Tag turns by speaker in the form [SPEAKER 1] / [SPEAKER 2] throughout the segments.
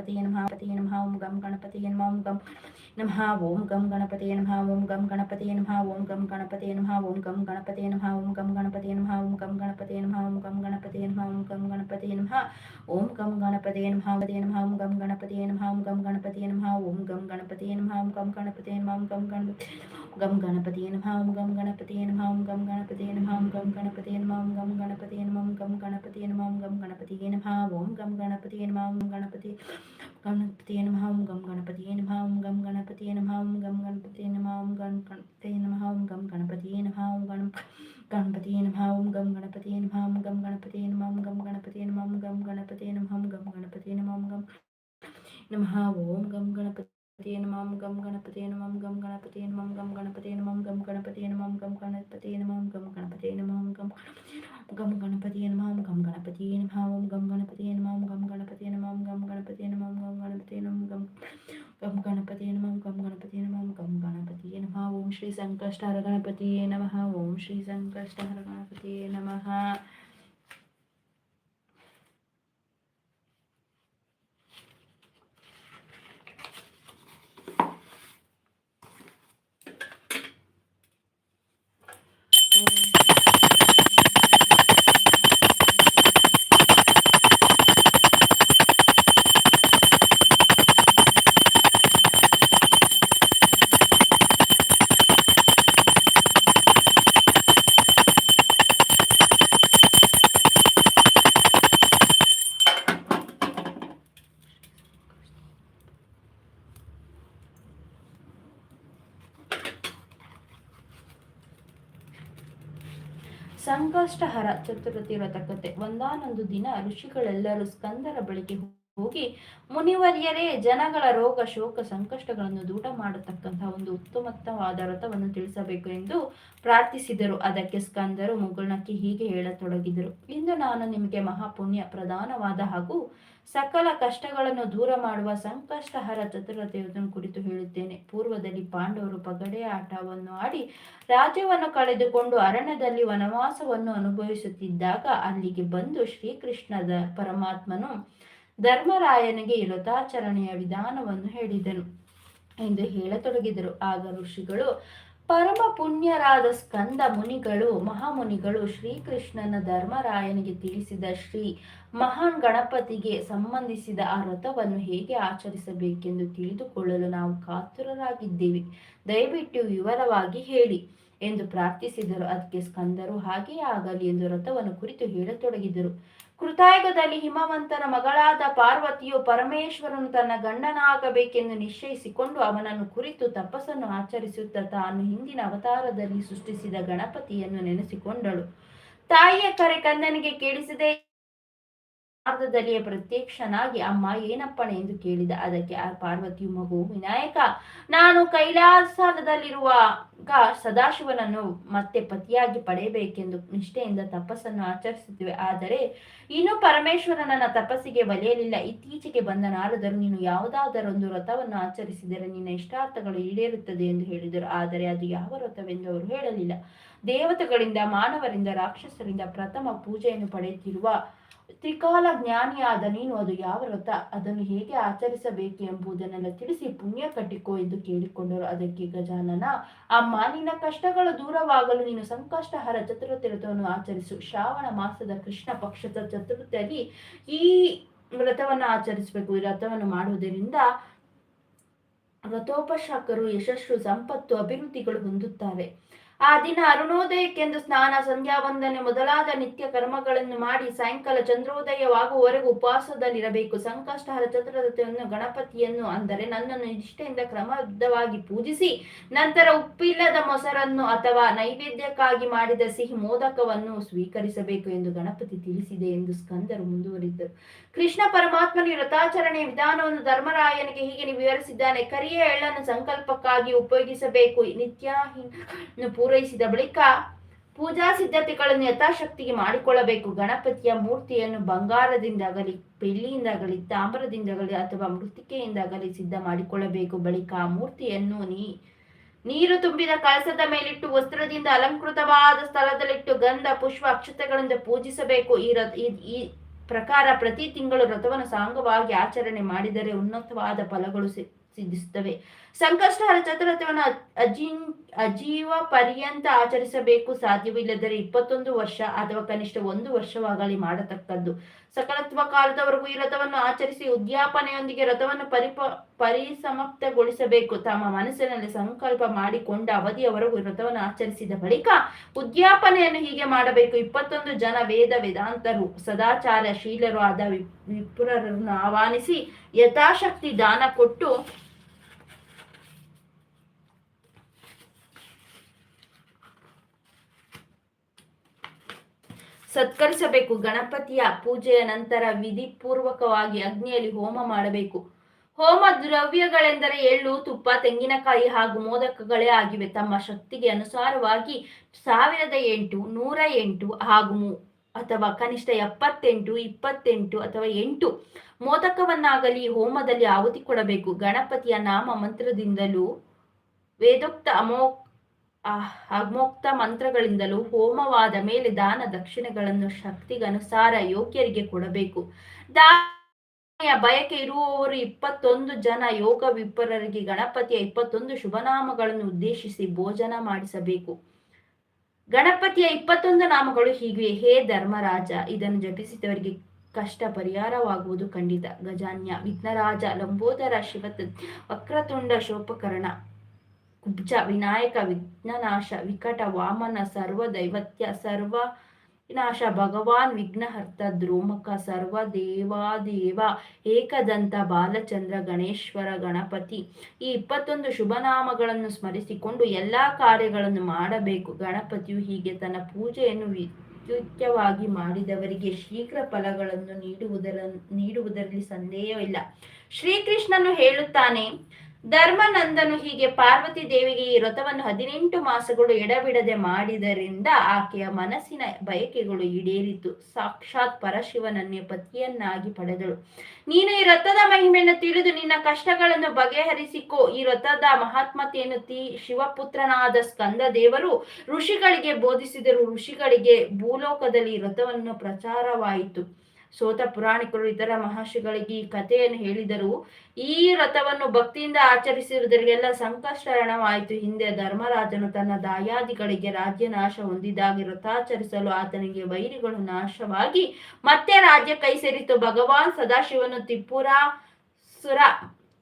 [SPEAKER 1] ಗಣಪತಿಯೇ ನಮಃ ಪತಿಯೇ ನಮಃ ಓಂ ಗಂ ಗಣಪತಿಯೇ ನಮಃ ಓಂ ಗಂ ನಮಃ ಓಂ ಗಂ ಗಣಪತಿಯೇ ನಮಃ ಓಂ ಗಂ ಗಣಪತಿಯೇ ನಮಃ ಓಂ ಗಂ ಗಣಪತಿಯೇ ನಮಃ ಓಂ ಗಂ ಗಣಪತಿಯೇ ನಮಃ ಓಂ ಗಂ ಗಣಪತಿಯೇ ನಮಃ ಓಂ ಗಂ ಗಣಪತಿಯೇ ನಮಃ ಓಂ ಗಂ ಗಣಪತಿಯೇ ನಮಃ ಓಂ ಗಂ ಗಣಪತಿಯೇ ನಮಃ ಓಂ ಗಂ ಗಣಪತಿಯೇ ನಮಃ ಪತಿಯೇ ನಮಃ ಓಂ ಗಂ ಗಣಪತಿಯೇ ನಮಃ ಓಂ ಗಂ ಗಣಪತಿಯೇ ನಮಃ ಓಂ ಗಂ ಗಣಪತಿಯೇ ನಮಃ ಓಂ ಗಂ ಗಣಪತಿಯೇ ನಮಃ ಓಂ ಗಂ ಗಣಪತಿ ಗಂ ಗಣಪತಿಯೇ ನಮಃ ಓಂ ಗಂ ಗಣಪತಿಯೇ ನಮಃ ಓಂ ಗಂ ಗಣಪತಿಯೇ ನಮಃ ಓಂ ಗಂ ಗಣಪತಿಯೇ ನಮಃ ಓಂ ಗಂ ಗಣಪತಿಯೇ ನಮಃ ಓಂ ಗಂ ಗಣಪತಿಯೇ ನಮಃ ಓಂ ಗಂ ಗಣಪತಿಯೇ ನಮಃ ಓಂ ಗಂ ಗಣಪತಿಯೇ ನಮಃ ಓಂ ಗಣಪತಿ ಗಣಪತಿಯೇ ನಮಃ ಓಂ ಗಂ ಗಣಪತಿಯೇ ನಮಃ ಓಂ ಗಂ ಗಣಪತಿಯೇ ನಮಃ ಓಂ ಗಂ ಗಣಪತಿಯೇ ನಮಃ ಓಂ ಗಂ ಗಣಪತಿಯೇ ನಮಃ ಓಂ ಗಂ ಗಣಪತಿಯೇ ನಮಃ ಓಂ ಗಂ ಗಣಪತಿಯೇ ನಮಃ ಓಂ ಗಂ ಗಣಪತಿಯೇ ನಮಃ ಓಂ ಗಂ ಗಣಪತಿಯೇ ನಮಃ ಓಂ ಗಂ ಗಣಪತಿಯೇ ನಮಃ ಓಂ ಗಂ ಗಣಪತಿಯೇ ನಮಃ ಓಂ ಗಂ ಗಣಪತಿಯೇ ನಮಃ ಓಂ ಗಂ ನಮಃ ಓಂ ಗಂ ಗಣಪತಿಯೇ ನಮಃ ಓಂ ಗಂ ಗಣಪತಿಯೇ ನಮಃ ಓಂ ಗಂ ಗಣಪತಿಯೇ ನಮಃ ಓಂ ಗಂ ಗಣಪತಿಯೇ ನಮಃ ಓಂ ಗಂ ಗಣಪತಿಯೇ ನಮಃ ಓಂ ಗಂ ಗಣಪತಿಯೇ ನಮಃ ಓಂ ಗಂ ಗಣಪತಿಯೇ ನಮಃ गम गणपति नम ओम गम गणपति नम ओम गम गणपति नम ओम गम गणपति नम ओम गम गणपति नम ओम गम गणपति नम गम गम गणपति नम ओम गम गणपति नम ओम गम गणपति नम ओम श्री संकष्टहर गणपति नम ओम श्री संकष्टहर गणपति नम ಸಂಕಷ್ಟಹರ ಚತುರ್ಥಿ ವ್ರತ ಕಥೆ ಒಂದಾನೊಂದು ದಿನ ಋಷಿಗಳೆಲ್ಲರೂ ಸ್ಕಂದರ ಬಳಿಗೆ ಹೋಗಿ ಮುನಿವರ್ಯರೇ ಜನಗಳ ರೋಗ, ಶೋಕ, ಸಂಕಷ್ಟಗಳನ್ನು ದೂಟ ಮಾಡತಕ್ಕಂತಹ ಒಂದು ಉತ್ತಮವಾದ ರಥವನ್ನು ತಿಳಿಸಬೇಕು ಎಂದು ಪ್ರಾರ್ಥಿಸಿದರು. ಅದಕ್ಕೆ ಸ್ಕಂದರು ಮುಗುಳ್ನಕ್ಕೆ ಹೀಗೆ ಹೇಳತೊಡಗಿದರು. ಇಂದು ನಾನು ನಿಮಗೆ ಮಹಾಪುಣ್ಯ ಪ್ರಧಾನವಾದ ಹಾಗೂ ಸಕಲ ಕಷ್ಟಗಳನ್ನು ದೂರ ಮಾಡುವ ಸಂಕಷ್ಟಹರ ಚತುರತೆಯನ್ನು ಕುರಿತು ಹೇಳುತ್ತೇನೆ. ಪೂರ್ವದಲ್ಲಿ ಪಾಂಡವರು ಪಗಡೆ ಆಟವನ್ನು ಆಡಿ ರಾಜ್ಯವನ್ನು ಕಳೆದುಕೊಂಡು ಅರಣ್ಯದಲ್ಲಿ ವನವಾಸವನ್ನು ಅನುಭವಿಸುತ್ತಿದ್ದಾಗ ಅಲ್ಲಿಗೆ ಬಂದು ಶ್ರೀಕೃಷ್ಣದ ಪರಮಾತ್ಮನು ಧರ್ಮರಾಯನಿಗೆ ಲತಾಚರಣೆಯ ವಿಧಾನವನ್ನು ಹೇಳಿದನು ಎಂದು ಹೇಳತೊಡಗಿದರು. ಆಗ ಋಷಿಗಳು, ಪರಮ ಪುಣ್ಯರಾದ ಸ್ಕಂದ ಮುನಿಗಳು, ಮಹಾಮುನಿಗಳು ಶ್ರೀಕೃಷ್ಣನ ಧರ್ಮರಾಯನಿಗೆ ತಿಳಿಸಿದ ಶ್ರೀ ಮಹಾನ್ ಗಣಪತಿಗೆ ಸಂಬಂಧಿಸಿದ ಆ ವ್ರತವನ್ನು ಹೇಗೆ ಆಚರಿಸಬೇಕೆಂದು ತಿಳಿದುಕೊಳ್ಳಲು ನಾವು ಕಾತುರರಾಗಿದ್ದೇವೆ. ದಯವಿಟ್ಟು ವಿವರವಾಗಿ ಹೇಳಿ. ಎಂದು ಪ್ರಾರ್ಥಿಸಿದರು. ಅದಕ್ಕೆ ಸ್ಕಂದರು. ಹಾಗೆಯೇ ಆಗಲಿ ಎಂದು ರಥವನ್ನು ಕುರಿತು ಹೇಳತೊಡಗಿದರು. ಕೃತಾಯುಗದಲ್ಲಿ ಹಿಮವಂತನ ಮಗಳಾದ ಪಾರ್ವತಿಯು ಪರಮೇಶ್ವರನು ತನ್ನ ಗಂಡನಾಗಬೇಕೆಂದು ನಿಶ್ಚಯಿಸಿಕೊಂಡು ಅವನನ್ನು ಕುರಿತು ತಪಸ್ಸನ್ನು ಆಚರಿಸುತ್ತಾ ತಾನು ಹಿಂದಿನ ಅವತಾರದಲ್ಲಿ ಸೃಷ್ಟಿಸಿದ ಗಣಪತಿಯನ್ನು ನೆನೆಸಿಕೊಂಡಳು. ತಾಯಿಯ ಕರೆ ಕಂದನಿಗೆ ಕೇಳಿಸದೆ ಮಾರ್ಗದಲ್ಲಿಯೇ ಪ್ರತ್ಯಕ್ಷನಾಗಿ, ಅಮ್ಮ, ಏನಪ್ಪಣೆ ಎಂದು ಕೇಳಿದ ಅದಕ್ಕೆ ಆ ಪಾರ್ವತಿಯು, ಮಗು, ವಿನಾಯಕ, ನಾನು ಕೈಲಾಸದಲ್ಲಿರುವ ಸದಾಶಿವನನ್ನು ಮತ್ತೆ ಪತಿಯಾಗಿ ಪಡೆಯಬೇಕೆಂದು ನಿಷ್ಠೆಯಿಂದ ತಪಸ್ಸನ್ನು ಆಚರಿಸುತ್ತಿವೆ. ಆದರೆ ಇನ್ನು ನನ್ನ ತಪಸ್ಸಿಗೆ ಒಲಿಯಲಿಲ್ಲ ಇತ್ತೀಚೆಗೆ ಬಂದ ನಾರದರು, ನೀನು ಯಾವುದಾದರೊಂದು ವ್ರತವನ್ನು ಆಚರಿಸಿದರೆ ನಿನ್ನ ಇಷ್ಟಾರ್ಥಗಳು ಈಡೇರುತ್ತದೆ ಎಂದು ಹೇಳಿದರು. ಆದರೆ ಅದು ಯಾವ ವ್ರತವೆಂದು ಅವರು ಹೇಳಲಿಲ್ಲ. ದೇವತೆಗಳಿಂದ, ಮಾನವರಿಂದ, ರಾಕ್ಷಸರಿಂದ ಪ್ರಥಮ ಪೂಜೆಯನ್ನು ಪಡೆಯುತ್ತಿರುವ ತ್ರಿಕಾಲ ಜ್ಞಾನಿಯಾದ ನೀನು, ಅದು ಯಾವ ವ್ರತ? ಅದನ್ನು ಹೇಗೆ ಆಚರಿಸಬೇಕು ಎಂಬುದನ್ನೆಲ್ಲ ತಿಳಿಸಿ ಪುಣ್ಯ ಕಟ್ಟಿಕೋ ಎಂದು ಕೇಳಿಕೊಂಡರು. ಅದಕ್ಕೆ ಗಜಾನನ, ಅಮ್ಮ, ನಿನ್ನ ಕಷ್ಟಗಳು ದೂರವಾಗಲು ನೀನು ಸಂಕಷ್ಟಹರ ಚತುರ್ಥಿ ವ್ರತವನ್ನು ಆಚರಿಸು. ಶ್ರಾವಣ ಮಾಸದ ಕೃಷ್ಣ ಪಕ್ಷದ ಚತುರ್ಥಿಯಲ್ಲಿ ಈ ವ್ರತವನ್ನು ಆಚರಿಸಬೇಕು. ಈ ವ್ರತವನ್ನು ಮಾಡುವುದರಿಂದ ವ್ರತೋಪಶಾಕರು ಯಶಸ್ಸು, ಸಂಪತ್ತು, ಅಭಿವೃದ್ಧಿಗಳು ಹೊಂದುತ್ತಾರೆ. ಆ ದಿನ ಅರುಣೋದಯಕ್ಕೆಂದು ಸ್ನಾನ, ಸಂಧ್ಯಾ ವಂದನೆ ಮೊದಲಾದ ನಿತ್ಯ ಕರ್ಮಗಳನ್ನು ಮಾಡಿ ಸಾಯಂಕಾಲ ಚಂದ್ರೋದಯವಾಗುವವರೆಗೂ ಉಪವಾಸದಲ್ಲಿರಬೇಕು. ಸಂಕಷ್ಟಹರ ಚತುರತೆಯನ್ನು ಗಣಪತಿಯನ್ನು ಅಂದರೆ ನನ್ನನ್ನು ನಿಷ್ಠೆಯಿಂದ ಕ್ರಮಬದ್ಧವಾಗಿ ಪೂಜಿಸಿ, ನಂತರ ಉಪ್ಪಿಲ್ಲದ ಮೊಸರನ್ನು ಅಥವಾ ನೈವೇದ್ಯಕ್ಕಾಗಿ ಮಾಡಿದ ಸಿಹಿ ಮೋದಕವನ್ನು ಸ್ವೀಕರಿಸಬೇಕು ಎಂದು ಗಣಪತಿ ತಿಳಿಸಿದೆ ಎಂದು ಸ್ಕಂದರು ಮುಂದುವರಿದ್ದರು ಕೃಷ್ಣ ಪರಮಾತ್ಮನ ವ್ರತಾಚರಣೆಯ ವಿಧಾನವನ್ನು ಧರ್ಮರಾಯನಿಗೆ ಹೀಗೆ ವಿವರಿಸಿದ್ದಾನೆ, ಕರಿಯ ಎಳ್ಳನ್ನು ಸಂಕಲ್ಪಕ್ಕಾಗಿ ಉಪಯೋಗಿಸಬೇಕು. ನಿತ್ಯ ಪೂರೈಸಿದ ಬಳಿಕ ಪೂಜಾ ಸಿದ್ಧತೆಗಳನ್ನು ಯಥಾಶಕ್ತಿಗೆ ಮಾಡಿಕೊಳ್ಳಬೇಕು. ಗಣಪತಿಯ ಮೂರ್ತಿಯನ್ನು ಬಂಗಾರದಿಂದಾಗಲಿ ಬೆಳ್ಳಿಯಿಂದಾಗಲಿ ತಾಮ್ರದಿಂದಾಗಲಿ ಅಥವಾ ಮೃತ್ತಿಕೆಯಿಂದಾಗಲಿ ಸಿದ್ಧ ಮಾಡಿಕೊಳ್ಳಬೇಕು. ಬಳಿಕ ಆ ಮೂರ್ತಿಯನ್ನು ನೀ, ನೀರು ತುಂಬಿದ ಕಳಸದ ಮೇಲಿಟ್ಟು ವಸ್ತ್ರದಿಂದ ಅಲಂಕೃತವಾದ ಸ್ಥಳದಲ್ಲಿಟ್ಟು ಗಂಧ, ಪುಷ್ಪ, ಅಕ್ಷತೆಗಳಿಂದ ಪೂಜಿಸಬೇಕು. ಈ ರಥ, ಈ ಪ್ರಕಾರ ಪ್ರತಿ ತಿಂಗಳು ವ್ರತವನ್ನು ಸಾಂಗವಾಗಿ ಆಚರಣೆ ಮಾಡಿದರೆ ಉನ್ನತವಾದ ಫಲಗಳು ಸಿದ್ಧಿಸುತ್ತವೆ ಸಂಕಷ್ಟಹರ ಚತುರಥವನ್ನು ಅಜೀ ಅಜೀವ ಪರ್ಯಂತ ಆಚರಿಸಬೇಕು ಸಾಧ್ಯವಿಲ್ಲದರೆ ಇಪ್ಪತ್ತೊಂದು ವರ್ಷ ಅಥವಾ ಕನಿಷ್ಠ ಒಂದು ವರ್ಷವಾಗಲಿ ಮಾಡತಕ್ಕದ್ದು. ಸಕಲತ್ವ ಕಾಲದವರೆಗೂ ಈ ರಥವನ್ನು ಆಚರಿಸಿ ಉದ್ಯಾಪನೆಯೊಂದಿಗೆ ರಥವನ್ನು ಪರಿಪ, ಪರಿಸಮಾಪ್ತಗೊಳಿಸಬೇಕು. ತಮ್ಮ ಮನಸ್ಸಿನಲ್ಲಿ ಸಂಕಲ್ಪ ಮಾಡಿಕೊಂಡ ಅವಧಿಯವರೆಗೂ ರಥವನ್ನು ಆಚರಿಸಿದ ಬಳಿಕ ಉದ್ಯಾಪನೆಯನ್ನು ಹೀಗೆ ಮಾಡಬೇಕು. ಇಪ್ಪತ್ತೊಂದು ಜನ ವೇದ ವೇದಾಂತರು, ಸದಾಚಾರ ಶೀಲರು ಆದ ವಿಪ್ರರನ್ನು ಆಹ್ವಾನಿಸಿ ಯಥಾಶಕ್ತಿ ದಾನ ಕೊಟ್ಟು ಸತ್ಕರಿಸಬೇಕು. ಗಣಪತಿಯ ಪೂಜೆಯ ನಂತರ ವಿಧಿಪೂರ್ವಕವಾಗಿ ಅಗ್ನಿಯಲ್ಲಿ ಹೋಮ ಮಾಡಬೇಕು. ಹೋಮ ದ್ರವ್ಯಗಳೆಂದರೆ ಎಳ್ಳು, ತುಪ್ಪ, ತೆಂಗಿನಕಾಯಿ ಹಾಗೂ ಮೋದಕಗಳೇ ಆಗಿವೆ. ತಮ್ಮ ಶಕ್ತಿಗೆ ಅನುಸಾರವಾಗಿ ಸಾವಿರದ ಎಂಟು, ನೂರ ಎಂಟು ಹಾಗೂ ಅಥವಾ ಕನಿಷ್ಠ ಎಪ್ಪತ್ತೆಂಟು, ಇಪ್ಪತ್ತೆಂಟು ಅಥವಾ ಎಂಟು ಮೋದಕವನ್ನಾಗಲಿ ಹೋಮದಲ್ಲಿ ಆಹುತಿ ಕೊಡಬೇಕು. ಗಣಪತಿಯ ನಾಮ ಮಂತ್ರದಿಂದಲೂ ವೇದೋಕ್ತ ಅಮೋ ಅಮೋಕ್ತ ಮಂತ್ರಗಳಿಂದಲೂ ಹೋಮವಾದ ಮೇಲೆ ದಾನ ದಕ್ಷಿಣೆಗಳನ್ನು ಶಕ್ತಿಗನುಸಾರ ಯೋಗ್ಯರಿಗೆ ಕೊಡಬೇಕು. ದಾನ ಬಯಕೆ ಇರುವವರು ಇಪ್ಪತ್ತೊಂದು ಜನ ಯೋಗ ವಿಪರರಿಗೆ ಗಣಪತಿಯ ಇಪ್ಪತ್ತೊಂದು ಶುಭನಾಮಗಳನ್ನು ಉದ್ದೇಶಿಸಿ ಭೋಜನ ಮಾಡಿಸಬೇಕು. ಗಣಪತಿಯ ಇಪ್ಪತ್ತೊಂದು ನಾಮಗಳು ಹೀಗೆ, ಹೇ ಧರ್ಮರಾಜ, ಇದನ್ನು ಜಪಿಸಿದವರಿಗೆ ಕಷ್ಟ ಪರಿಹಾರವಾಗುವುದು ಖಂಡಿತ. ಗಜಾನ್ಯ, ವಿಘ್ನರಾಜ, ಲಂಬೋದರ, ಶಿವತ, ವಕ್ರತುಂಡ, ಶೋಪಕರಣ ಕುಬ್ಜ ವಿನಾಯಕ, ವಿಘ್ನನಾಶ, ವಿಕಟ ವಾಮನ, ಸರ್ವ ದೈವತ್ಯ, ಸರ್ವ ವಿನಾಶ, ಭಗವಾನ್ ವಿಘ್ನಹರ್ತ, ದ್ರೋಮಕ, ಸರ್ವ ದೇವಾದೇವ, ಏಕದಂತ ಬಾಲಚಂದ್ರ, ಗಣೇಶ್ವರ, ಗಣಪತಿ ಈ ಇಪ್ಪತ್ತೊಂದು ಶುಭನಾಮಗಳನ್ನು ಸ್ಮರಿಸಿಕೊಂಡು ಎಲ್ಲ ಕಾರ್ಯಗಳನ್ನು ಮಾಡಬೇಕು. ಗಣಪತಿಯು ಹೀಗೆ ತನ್ನ ಪೂಜೆಯನ್ನು ವಿದ್ಯುತ್ಯವಾಗಿ ಮಾಡಿದವರಿಗೆ ಶೀಘ್ರ ಫಲಗಳನ್ನು ನೀಡುವುದರ, ನೀಡುವುದರಲ್ಲಿ ಸಂದೇಹವಿಲ್ಲ. ಶ್ರೀಕೃಷ್ಣನು ಹೇಳುತ್ತಾನೆ ಧರ್ಮನಂದನು ಹೀಗೆ ಪಾರ್ವತಿ ದೇವಿಗೆ ಈ ವ್ರತವನ್ನು ಹದಿನೆಂಟು ಮಾಸಗಳು ಎಡಬಿಡದೆ ಮಾಡಿದರಿಂದ ಆಕೆಯ ಮನಸ್ಸಿನ ಬಯಕೆಗಳು ಈಡೇರಿತು. ಸಾಕ್ಷಾತ್ ಪರಶಿವನನ್ನೇ ಪತಿಯನ್ನಾಗಿ ಪಡೆದಳು. ನೀನು ಈ ವ್ರತದ ಮಹಿಮೆಯನ್ನು ತಿಳಿದು ನಿನ್ನ ಕಷ್ಟಗಳನ್ನು ಬಗೆಹರಿಸಿಕೋ. ಈ ವ್ರತದ ಮಹಾತ್ಮತೆಯನ್ನು ತಿ ಶಿವಪುತ್ರನಾದ ಸ್ಕಂದ ದೇವರು ಋಷಿಗಳಿಗೆ ಬೋಧಿಸಿದರು. ಋಷಿಗಳಿಗೆ ಭೂಲೋಕದಲ್ಲಿ ವ್ರತವನ್ನು ಪ್ರಚಾರವಾಯಿತು. ಸೋತ ಪುರಾಣಿಕರು, ಇತರ ಮಹರ್ಷಿಗಳಿಗೆ ಈ ಕಥೆಯನ್ನು ಹೇಳಿದರು. ಈ ರಥವನ್ನು ಭಕ್ತಿಯಿಂದ ಆಚರಿಸಿರುವುದರಿಗೆಲ್ಲ ಸಂಕಷ್ಟರಣವಾಯಿತು ಹಿಂದೆ ಧರ್ಮರಾಜನು ತನ್ನ ದಾಯಾದಿಗಳಿಗೆ ರಾಜ್ಯ ನಾಶ ಹೊಂದಿದಾಗಿ ರಥಾಚರಿಸಲು ಆತನಿಗೆ ವೈರಿಗಳು ನಾಶವಾಗಿ ಮತ್ತೆ ರಾಜ್ಯ ಕೈ ಸೇರಿತು ಭಗವಾನ್ ಸದಾಶಿವನು ತ್ರಿಪುರ ಸುರ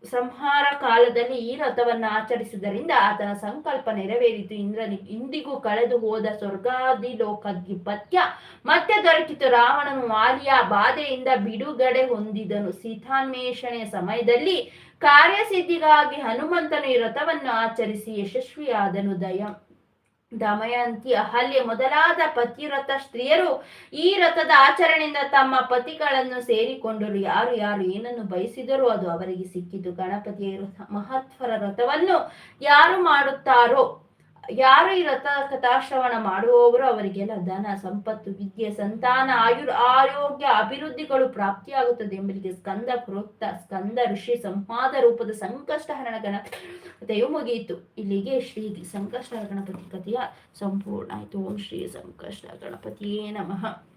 [SPEAKER 1] ಸಂಹಾರ ಕಾಲದಲ್ಲಿ ಈ ರಥವನ್ನು ಆಚರಿಸುವುದರಿಂದ ಆತನ ಸಂಕಲ್ಪ ನೆರವೇರಿತು. ಇಂದ್ರನಿ ಇಂದಿಗೂ ಕಳೆದು ಹೋದ ಸ್ವರ್ಗಾದಿ ಪತ್ಯ. ಮತ್ತೆ ದೊರಕಿತು ರಾವಣನು ವಾಲಿಯ ಬಾಧೆಯಿಂದ ಬಿಡುಗಡೆ ಹೊಂದಿದನು. ಸೀತಾನ್ವೇಷಣೆಯ ಸಮಯದಲ್ಲಿ ಕಾರ್ಯಸಿದ್ಧಿಗಾಗಿ ಹನುಮಂತನು ಈ ರಥವನ್ನು ಆಚರಿಸಿ ಯಶಸ್ವಿಯಾದನು. ದಯ ದಮಯಂತಿ ಅಹಲ್ಯ ಮೊದಲಾದ ಪತಿವ್ರತ ಸ್ತ್ರೀಯರು ಈ ರಥದ ಆಚರಣೆಯಿಂದ ತಮ್ಮ ಪತಿಗಳನ್ನು ಸೇರಿಕೊಂಡರು. ಯಾರು ಯಾರು ಏನನ್ನು ಬಯಸಿದರೂ ಅದು ಅವರಿಗೆ ಸಿಕ್ಕಿತು ಗಣಪತಿಯ ಮಹತ್ವರ ರಥವನ್ನು ಯಾರು ಮಾಡುತ್ತಾರೋ ಯಾರು ಈ ರಥ ಕಥಾಶ್ರವಣ ಮಾಡುವವರು ಅವರಿಗೆಲ್ಲ ಧನ, ಸಂಪತ್ತು, ವಿದ್ಯೆ, ಸಂತಾನ, ಆಯುರ್, ಆರೋಗ್ಯ, ಅಭಿವೃದ್ಧಿಗಳು ಪ್ರಾಪ್ತಿಯಾಗುತ್ತದೆ ಎಂಬುದಕ್ಕೆ ಸ್ಕಂದ ಪ್ರೋಕ್ತ ಸ್ಕಂದ ಋಷಿ ಸಂಪಾದ ರೂಪದ ಸಂಕಷ್ಟ ಹರಣ ಗಣಪತಿಯು ಮುಗಿಯಿತು. ಇಲ್ಲಿಗೆ ಶ್ರೀ ಸಂಕಷ್ಟ ಗಣಪತಿ ಕಥೆಯ ಸಂಪೂರ್ಣ ಆಯಿತು. ಓಂ ಶ್ರೀ ಸಂಕಷ್ಟ ಗಣಪತಿಯೇ ನಮಃ.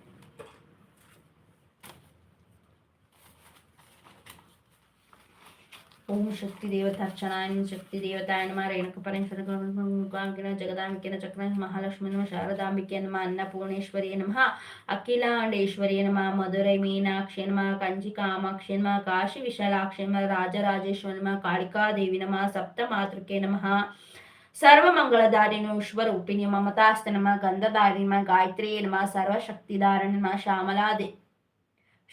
[SPEAKER 1] ಓಂ ಶಕ್ತಿ ದೇವತಾರ್ಚನಾಯ ಶಕ್ತಿ ದೇವತಾಯ ನಮ ರೇಣುಕ ಪರೇಶ್ವರ ಜಗದಾಂಬಿಕೆ ಚಕ್ರ ಮಹಾಲಕ್ಷ್ಮಿ ನಮ ಶಾರದಾಂಬಿಕೆ ನಮ ಅನ್ನಪೂರ್ಣೇಶ್ವರಿ ನಮಃ ಅಖಿಲಾಂಡೇಶ್ವರಿ ನಮ, ಮಧುರೈ ಮೀನಾಕ್ಷಿ ನಮ ಕಂಚಿ ಕಾಮಾಕ್ಷಿ ನಮ, ಕಾಶಿ ವಿಶಾಲಾಕ್ಷಿ ನಮ, ರಾಜರಾಜೇಶ್ವರ ನಮ, ಕಾಳಿಕಾದೇವಿ ನಮ ಸಪ್ತ ಮಾತೃಕೆ ನಮಃ ಸರ್ವಮಂಗಳಧಾರಿಣಿ ವಿಶ್ವರೂಪಿಣಿ ಮಮತಾಸ್ತ ನಮ, ಗಂಧಧಾರಿ ನಮ ಗಾಯತ್ರಿ ನಮ, ಸರ್ವಶಕ್ತಿಧಾರಣ ನಮ ಶ್ಯಾಮಲಾದೇ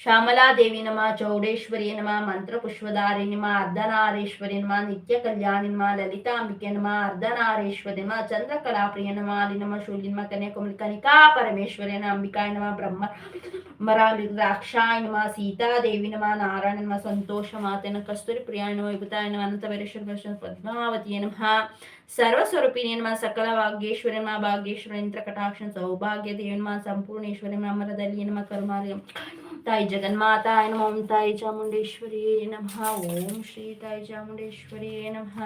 [SPEAKER 1] ಶ್ಯಾಮಲಾದೇವಿ ನಮ ಚೌಡೇಶ್ವರಿ ನಮ ಮಂತ್ರ ಪುಷ್ಪಧಾರಿ ನಮ ಅರ್ಧನಾರೇಶ್ವರಿ ನಮ ನಿತ್ಯ ಕಲ್ಯಾಣಿ ನಮ ಲಲಿತಾಂಬಿಕೆ ನಮ ಅರ್ಧನಾರೇಶ್ವರಿ ನಮ ಚಂದ್ರಕಲಾಪ್ರಿಯ ನಮ ನಮ ಶೂಲಿ ನಮ ಕನ್ಯಾಕುಮರಿ ಕನಿಕಾ ಪರಮೇಶ್ವರಿ ನಮ ಅಂಬಿಕಾಯ ನಮ ಬ್ರಹ್ಮ ಮರಾಕ್ಷಾಯ ನಮ ಸೀತಾದೇವಿ ನಮ ನಾರಾಯಣ ನಮ ಸಂತೋಷ ಮಾತೆನ ಕಸ್ತೂರಿ ಪ್ರಿಯಾಯ ನಮ ವಿಭುತಾಯ ನಮ ಅನಂತ ವೀರೇಶ್ವರ ಪದ್ಮಾವತಿಯ ನಮಃ ಸರ್ವಸ್ವರೂಪಿಣಿ ನಮ ಸಕಲ ಭಾಗ್ಯೇಶ್ವರಿ ನಮ ಭಾಗ್ಯೇಶ್ವರಿ ಕಟಾಕ್ಷ ಸೌಭಾಗ್ಯ ದೇವಿ ನಮ ಸಂಪೂರ್ಣೇಶ್ವರಿ ನಮ ಅಮರದಲ್ಲಿ ನಮ ಕರುಮಾರ್ಯ ತಾಯಿ ಜಗನ್ಮಾತಾಯ ನಮ ಓಂ ತಾಯಿ ಚಾಮುಂಡೇಶ್ವರಿ ನಮಃ. ಓಂ ಶ್ರೀ ತಾಯಿ ಚಾಮುಂಡೇಶ್ವರಿ ನಮಃ.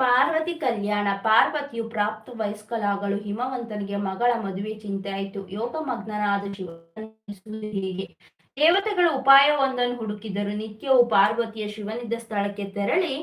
[SPEAKER 1] ಪಾರ್ವತಿ ಕಲ್ಯಾಣ, ಪಾರ್ವತಿಯು ಪ್ರಾಪ್ತ ವಯಸ್ಕಲಾಗಲು ಹಿಮವಂತನಿಗೆ ಮಗಳ ಮದುವೆ ಚಿಂತೆ ಆಯಿತು. ಯೋಗ ಮಗ್ನನಾದ ಶಿವ ಹೇಗೆ. ದೇವತೆಗಳು ಉಪಾಯವೊಂದನ್ನು ಹುಡುಕಿದರು ನಿತ್ಯವು ಪಾರ್ವತಿಯ ಶಿವನಿದ್ದ ಸ್ಥಳಕ್ಕೆ ತೆರಳಿ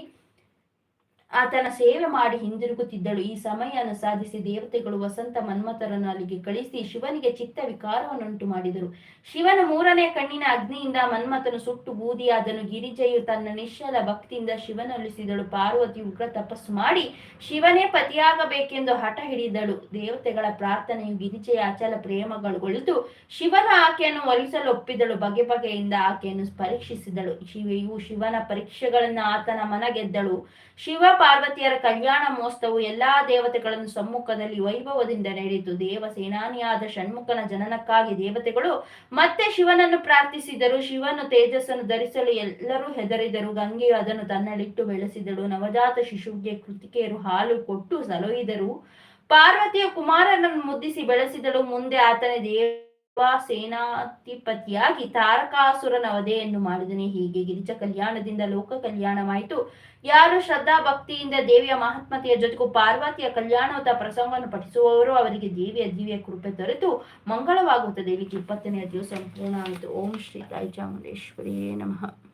[SPEAKER 1] ಆತನ ಸೇವೆ ಮಾಡಿ ಹಿಂದಿರುಗುತ್ತಿದ್ದಳು. ಈ ಸಮಯವನ್ನು ಸಾಧಿಸಿ ದೇವತೆಗಳು ವಸಂತ ಮನ್ಮಥರನ್ನು ಅಲ್ಲಿಗೆ ಕಳಿಸಿ ಶಿವನಿಗೆ ಚಿತ್ತ ವಿಕಾರವನ್ನುಂಟು ಮಾಡಿದರು. ಶಿವನ ಮೂರನೇ ಕಣ್ಣಿನ ಅಗ್ನಿಯಿಂದ ಮನ್ಮಥನು ಸುಟ್ಟು ಬೂದಿಯಾದನು. ಗಿರಿಜೆಯು ತನ್ನ ನಿಶ್ಚಲ ಭಕ್ತಿಯಿಂದ ಶಿವನೊಲಿಸಿದಳು. ಪಾರ್ವತಿ ಉಗ್ರ ತಪಸ್ಸು ಮಾಡಿ ಶಿವನೇ ಪತಿಯಾಗಬೇಕೆಂದು ಹಠ ಹಿಡಿದಳು. ದೇವತೆಗಳ ಪ್ರಾರ್ಥನೆಯು ಗಿರಿಜೆಯ ಅಚಲ ಪ್ರೇಮಗಳುಗೊಳಿತು ಶಿವನ ಆಕೆಯನ್ನು ಒಲಿಸಲು ಒಪ್ಪಿದಳು. ಬಗೆ ಬಗೆಯಿಂದ ಆಕೆಯನ್ನು ಪರೀಕ್ಷಿಸಿದಳು. ಶಿವೆಯು ಶಿವನ ಪರೀಕ್ಷೆಗಳನ್ನು ಆತನ ಮನಗೆದ್ದಳು. ಶಿವ ಪಾರ್ವತಿಯರ ಕಲ್ಯಾಣ ಮೋಸ್ತವು ಎಲ್ಲಾ ದೇವತೆಗಳನ್ನು ಸಮ್ಮುಖದಲ್ಲಿ ವೈಭವದಿಂದ ನಡೆಯಿತು ದೇವ ಸೇನಾನಿಯಾದ ಷಣ್ಮುಖನ ಜನನಕ್ಕಾಗಿ ದೇವತೆಗಳು ಮತ್ತೆ ಶಿವನನ್ನು ಪ್ರಾರ್ಥಿಸಿದರು. ಶಿವನು ತೇಜಸ್ಸನ್ನು ಧರಿಸಲು ಎಲ್ಲರೂ ಹೆದರಿದರು. ಗಂಗೆಯು ಅದನ್ನು ತನ್ನಲಿಟ್ಟು ಬೆಳೆಸಿದಳು. ನವಜಾತ ಶಿಶುವಿಗೆ ಕೃತಿಕೆಯರು ಹಾಲು ಕೊಟ್ಟು ಸಲಹಿದರು. ಪಾರ್ವತಿಯ ಕುಮಾರನನ್ನು ಮುದ್ದಿಸಿ ಬೆಳೆಸಿದಳು. ಮುಂದೆ ಆತನ ದೇವ ಸೇನಾಧಿಪತಿಯಾಗಿ ತಾರಕಾಸುರನ ವಧೆಯನ್ನು ಮಾಡಿದನೆ. ಹೀಗೆ ಗಿರಿಜ ಕಲ್ಯಾಣದಿಂದ ಲೋಕ ಕಲ್ಯಾಣವಾಯಿತು. ಯಾರು ಶ್ರದ್ಧಾ ಭಕ್ತಿಯಿಂದ ದೇವಿಯ ಮಹಾತ್ಮತೆಯ ಜೊತೆಗೂ ಪಾರ್ವತಿಯ ಕಲ್ಯಾಣದ ಪ್ರಸಂಗವನ್ನು ಪಠಿಸುವವರು ಅವರಿಗೆ ದೇವಿಯ ದಿವ್ಯ ಕೃಪೆ ದೊರೆತು. ಮಂಗಳವಾಗುತ್ತದೆ. ದೇವಿಗೆ ಇಪ್ಪತ್ತನೆಯ ದಿವಸ ಸಂಪೂರ್ಣ ಆಯಿತು. ಓಂ ಶ್ರೀ ತಾಯಿ ಚಾಮುಂಡೇಶ್ವರಿಯೇ ನಮಃ.